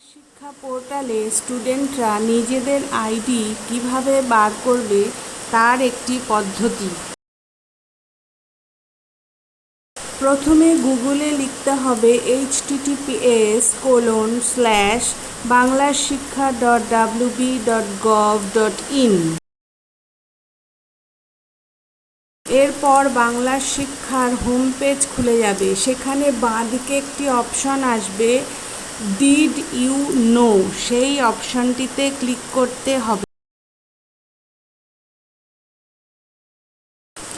শিক্ষা পোর্টালে স্টুডেন্টরা নিজেদের আইডি কীভাবে বার করবে তার একটি পদ্ধতি। প্রথমে গুগলে লিখতে হবে H TTPS colon slash Bangla Shiksha dot WB dot gov dot in এরপর বাংলা শিক্ষার হোম পেজ খুলে যাবে। সেখানে বাঁদিকে একটি অপশন আসবে ডিড ইউ নো সেই অপশনটিতে ক্লিক করতে হবে।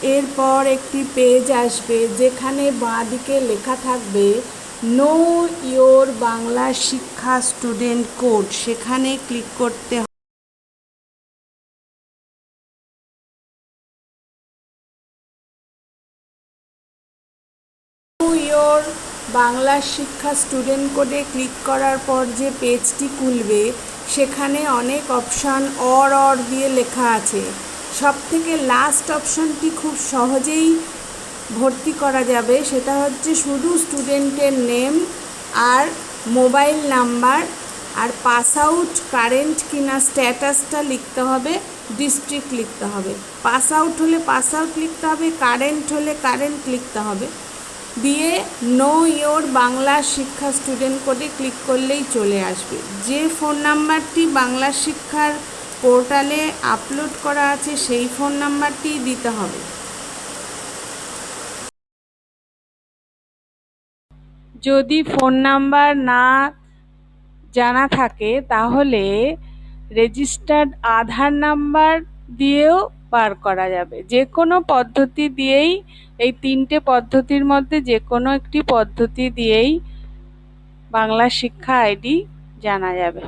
এরপর একটি পেজ আসবে যেখানে বাঁদিকে লেখা থাকবে নো ইয়োর বাংলা শিক্ষা স্টুডেন্ট কোড সেখানে ক্লিক করতে হবে ইয়োর বাংলা শিক্ষা স্টুডেন্ট কোডে ক্লিক করার পর যে পেজটি খুলবে, সেখানে অনেক অপশান অর অর দিয়ে লেখা আছে। সব থেকে লাস্ট অপশানটি খুব সহজেই ভর্তি করা যাবে, সেটা হচ্ছে শুধু স্টুডেন্টের নেম আর মোবাইল নাম্বার আর পাস আউট কারেন্ট কিনা স্ট্যাটাসটা লিখতে হবে, ডিস্ট্রিক্ট লিখতে হবে। পাস আউট হলে পাস আউট লিখতে হবে, কারেন্ট হলে কারেন্ট লিখতে হবে। দিয়ে নো ইয়োর বাংলা শিক্ষা স্টুডেন্ট কোডে ক্লিক করলেই চলে আসবে। যে ফোন নাম্বারটি বাংলা শিক্ষার পোর্টালে আপলোড করা আছে, সেই ফোন নাম্বারটি দিতে হবে। যদি ফোন নাম্বার না জানা থাকে, তাহলে রেজিস্টার্ড আধার নাম্বার দিয়েও বার করা যাবে। যে কোনো পদ্ধতি দিয়েই, এই তিনটে পদ্ধতির মধ্যে যে কোনো একটি পদ্ধতি দিয়েই বাংলা শিক্ষা আইডি জানা যাবে।